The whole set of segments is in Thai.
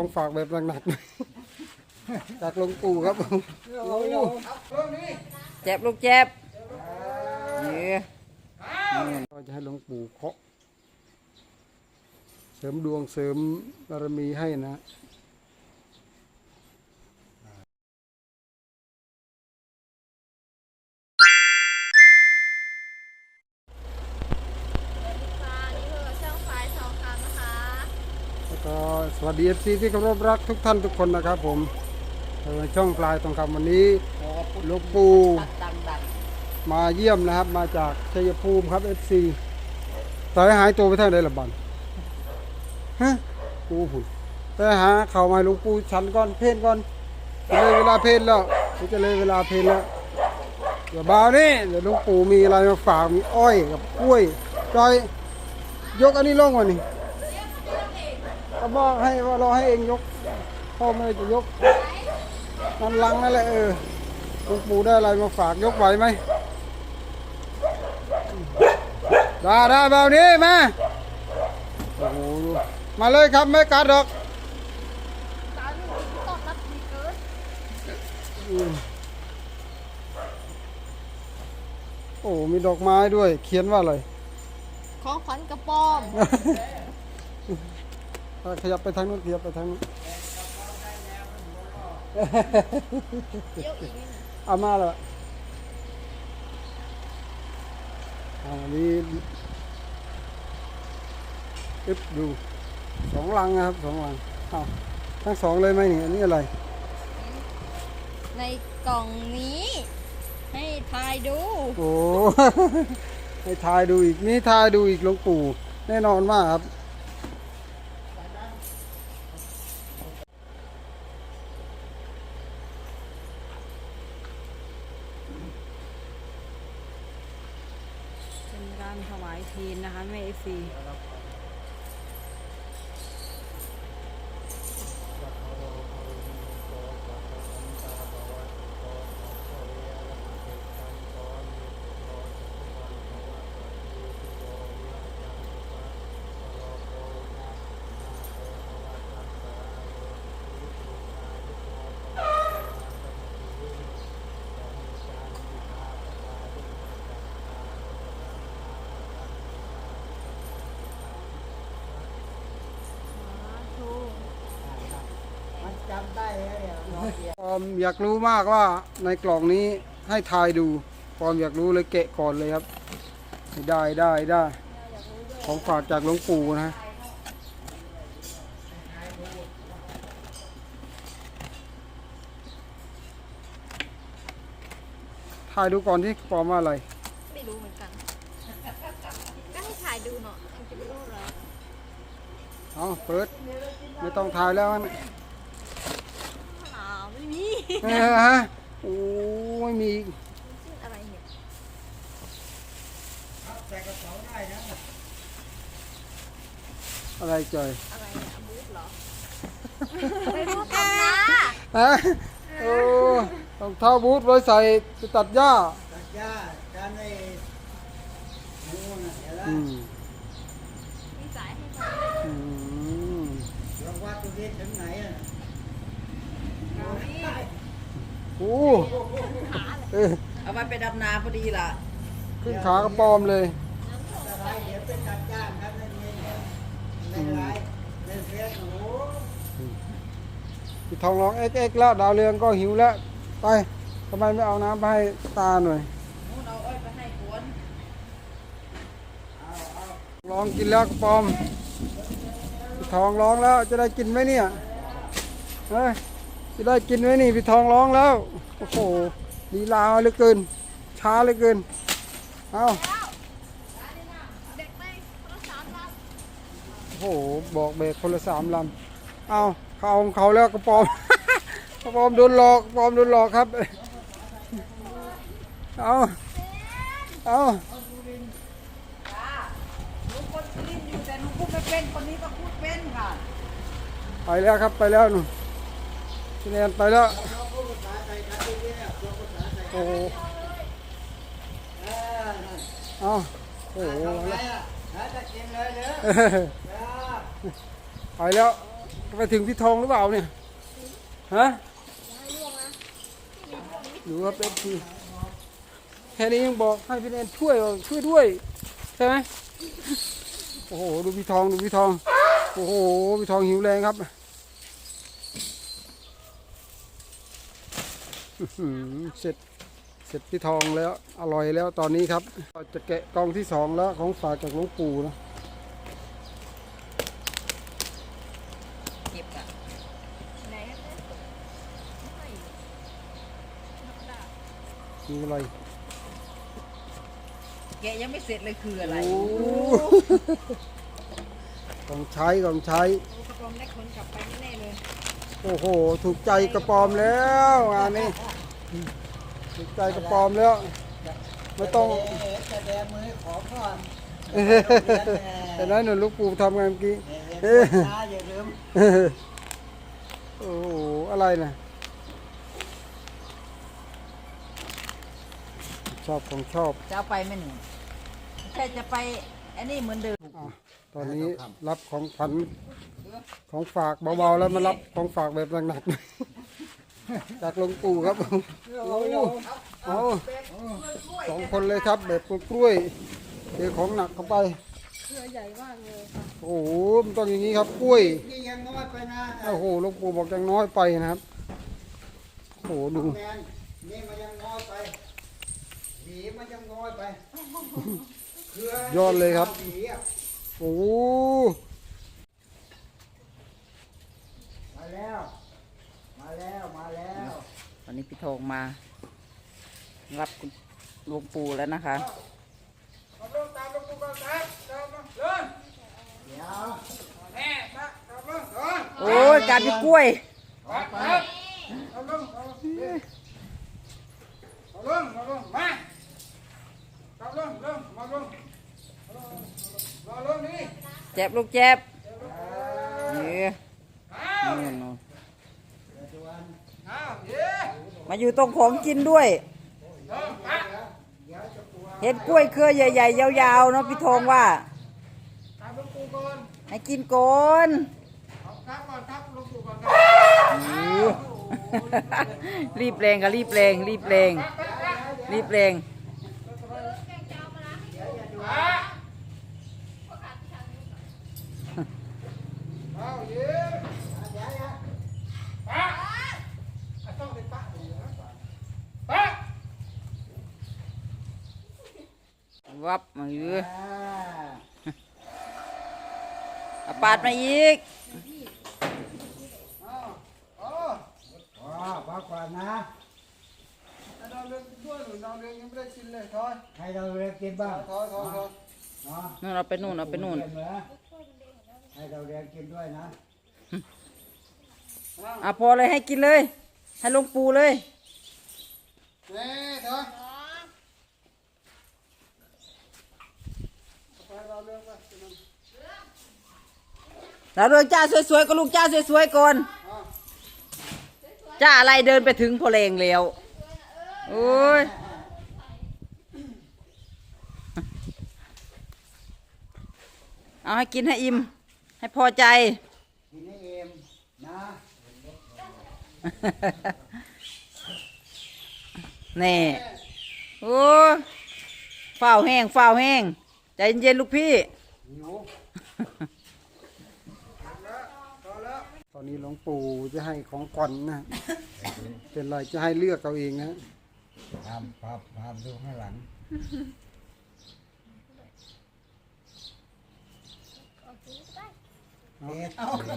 ของฝากแบบหนักๆจากหลวงปู่ครับผมโอ้เจ็บลูกเจ็บเยอะก็จะให้หลวงปู่เคาะเสริมดวงเสริมบารมีให้นะค่ะ สวัสดีเอฟซีที่เคารพรักทุกท่านทุกคนนะครับผมเอ่อช่องปลายตองคำวันนี้หลวงปู่ดังดังมาเยี่ยมนะครับ มาจากชัยภูมิครับเอฟซีตอนนี้หายตัวไปทางใดละบันฮะกูผุนไปหาเขามาให้หลวงปู่ฉันก่อนเพลนก่อนจะเลยเวลาเพลนแล้วจะเลยเวลาเพลนแล้วเดี๋ยวบ่าวนี่เดี๋ยวหลวงปู่มีอะไรมาฝากมีอ้อยกับกล้วยจอยยกอันนี้ลงวะนี่ก็ บอกให้ว่าเราให้เองยกพ่อไม่ได้จะยกนั่นลังนั่นแหละเออหลวงปู่ได้อะไรมาฝากยกไหวไหมได้ได้แบบนี้มาโอ้โหดูมาเลยครับไม่กัดหรอกตอนนี้ตอบรับดีเกินอืมโอ้มีดอกไม้ด้วย เขียนว่าอะไร ของขวัญกระป๋อมอะ ขยับไปทางนู้นขยับไปทางนู้นเยี่ยวอีกนิดเอามาแล้วอันนี้อึบดูสองลังนะครับสองลังเอาทั้งสองเลยไหมนี่อันนี้อะไร ในกล่องนี้ ให้ทายดู โอ้ให้ทายดูอีกนี่ทายดูอีกหลวงปู่แน่นอนมากครับายทีนนะคะแม่เอฟซี ปอมอยากรู้มากว่าในกล่องนี้ให้ทายดูปอมอยากรู้เลยเกะก่อนเลยครับ ได้ได้ได้ของฝากจากหลวงปู่นะทายดูก่อนที่ปอมว่าอะไรไม่รู้เหมือนกันก็ให้ทายดูเนาะมันจะไม่รู้เหรอเอาเปิดไม่ต้องทายแล้วนะอ้าวไม่มี เออฮะโอ้ไม่มีอีกชื่ออะไรเนี่ยอะไรจอยอะไรเนี่ยบูธเหรอไม่รู้กันนะฮะโอ้รองเท้าบูทไว้ใส่ไปตัดหญ้าย่าการในนู่นน่ะเห็นแล้วอืมมีสายให้มาอืมลองวัดดูดิถึงไหนอะ โอ้เออเอาไว้ไปดำนาพอดีล่ะขึ้นขากระปอมเลยถ้าใครเดี๋ยวเป็นการจ้างครับในนี้เนี่ยในไลน์ในเฟซโอ้โหพี่ทองร้องเอ็กเอ็กแล้วดาวเรืองก็หิวแล้ว ไปทำไมไม่เอาน้ำไปให้ตาหน่อยนู่นเอาอ้อยไปให้กวนร้องกินแล้วกระปอมพี่ทองร้องแล้วจะได้กินไหมเนี่ยเฮ้ย จะได้กินไหมนี่พี่ทองร้องแล้ว โอ้โหลีลาเหลือเกิน ช้าเหลือเกิน เอาเด็กไปคนละสามลโอ้โห บอกเบรกคนละสามลำ เอาเขาเอาของเขาแล้วกระปอมกระปอมโดนหลอกกระปอมโดนหลอกครับ เอาเอาหนูคนลิ้นอยู่แต่หนูพูดไม่เป็น คนนี้ก็พูดเป็นค่ะ ไปแล้วครับไปแล้วหนู คะแนนไปแล้ว โอ้โหเออนั่นเอาโอ้โหไปอะหายแล้วไปถึงพี่ทองหรือเปล่าเนี่ย ฮะหรือว่าเป็นคือแค่นี้ยังบอกให้พี่แนนช่วยช่วยด้วย ใช่ไหมโอ้โห ดูพี่ทอง ดูพี่ทอง โอ้โห พี่ทองหิวแรงครับอื้อหือ เสร็จเสร็จพี่ทองแล้วอร่อยแล้วตอนนี้ครับก็จะแกะกล่องที่สองแล้วของฝากจากหลวงปู่นะเก็บอะไหนอะไม่มีอะไรแกะยังไม่เสร็จเลยคืออะไรโอ้ของใช้ของใช้ดูกระโปรงได้คนกลับไปแน่ๆเลย โอ้โห ถูกใจกระปอมแล้วงานนี้ ถูกใจกระปอมแล้ว ไม่ต้องเอ๊ะแดงมือให้ขอก่อนแต่นั้นหนูลูกปูทำงานเมื่อกี้เอ๊ะช้าอย่าลืมโอ้โห อะไรนะชอบของชอบ จะเอาไปไหมหนูแค่จะไปอันนี้เหมือนเดิม อะตอนนี้รับของขวัญ ของฝากเบาๆแล้วมารับของฝากแบบหนักๆจากหลวงปู่ครับโอ้เอาสองคนเลยครับแบบกล้วยๆเจอของหนักเข้าไปเครือใหญ่มากเลยค่ะโอ้โหมันต้องอย่างนี้ครับกล้วยนี่ยังน้อยไปนะโอ้โหหลวงปู่บอกยังน้อยไปนะครับโอ้โหดูแมนนี่มันยังน้อยไปหวีมันยังน้อยไปเครือยอดเลยครับหวีอะโอ้โห มาแล้ว มาแล้วมาแล้ว ตอนนี้พี่ทองมา รับคุณหลวงปู่แล้วนะคะเดี๋ยวโอ้ยการพี่กล้วยแจ็บลูกแจ็บนี่นู่นนู่น มาอยู่ตรงของกินด้วย เห็นกล้วยเครือใหญ่ ๆ ยาวๆเนาะพี่ทองว่าให้กินก่อนรีบแรงค่ะรีบแรงรีบแรงรีบแรง วับมาอยู่อ่าเอาปาดมาอีกอ๋อพักก่อนนะดาวเรืองด้วยหนูดาวเรืองยังไม่ได้กินเลยทอยให้เราเรียนกินบ้างทอยทอยทอยเนาะนู่นเอาไปนู่นเอาไปนู่นเรียเหรอให้เราเรียนกินด้วยนะอะพอเลยให้กินเลย ให้หลวงปูเลย เน่ทอยไปดาวเรืองไปกินน้ แล้วเรื่องจ้าสวยๆก็ลูกจ้าสวยๆก่อนจ้าอะไรเดินไปถึงพอเลงแล้วโอ้ยเอาให้กินให้อิ่มให้พอใจกินให้เอ็มนะแน่โอ้ฝ้าวแห้งฝ้าวแห้งใจเย็นๆลูกพี่ หิว ต อนนี้หลวงปู่จะให้ของขวัญนะ เป็นไรจะให้เลือกเอาเองนะพามพามพามดูข้างหลังเอ๊ะ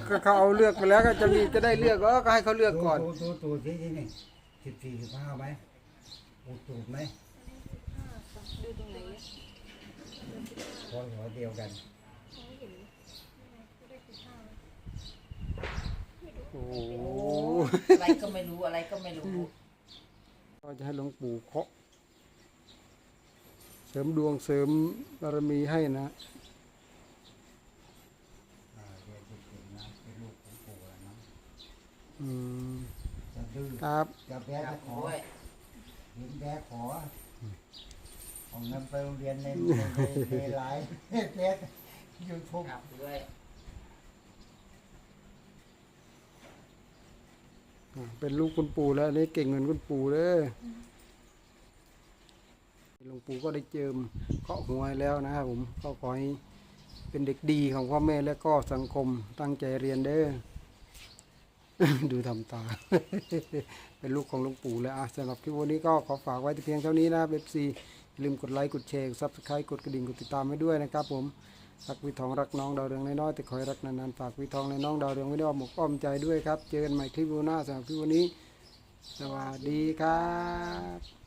ก็เขาเอาเลือกไปแล้วก็จะมีจะได้เลือกเออก็ให้เขาเลือกก่อน ตูตูตูที่ที่นี่สิบสี่สิบห้าไหมตูตูดไหมดูตรงไหนอะพอหัวเดียวกัน โอ้โหอะไรก็ไม่รู้อะไรก็ไม่รู้ ก็จะให้หลวงปู่เคาะเสริมดวงเสริมบารมีให้นะอ่าเรียนเก่งๆนะเป็นลูกของปู่แล้วนะอืมจะดื้อครับจะแพ้จะขอเห็นแพ้ขอเอาเงินไปโรงเรียนในในในในไลน์เฟซยูทูบกลับด้วย อ่า เป็นลูกคุณปู่แล้วอันนี้เก่งเงินคุณปู่เด้อหลวงปู่ก็ได้เจิมเคาะหัวให้แล้วนะครับผมก็ขอให้เป็นเด็กดีของพ่อแม่และก็สังคมตั้งใจเรียนเด้อดูทำตา เป็นลูกของหลวงปู่แล้วอะสำหรับคลิปวันนี้ก็ขอฝากไว้แต่เพียงเท่านี้นะเบบซีอย่าลืมกดไลค์กดแชร์ซับสไครต์กดกระดิ่งกดติดตามให้ด้วยนะครับผม รักวิทองรักน้องดาวเรืองน้อยๆแต่คอยรักนานๆฝากวิทองและน้องดาวเรืองไว้ในอ้อมกอ้อมใจด้วยครับ เจอกันใหม่คลิปหน้าสำหรับคลิปวันนี้ สวัสดีครับ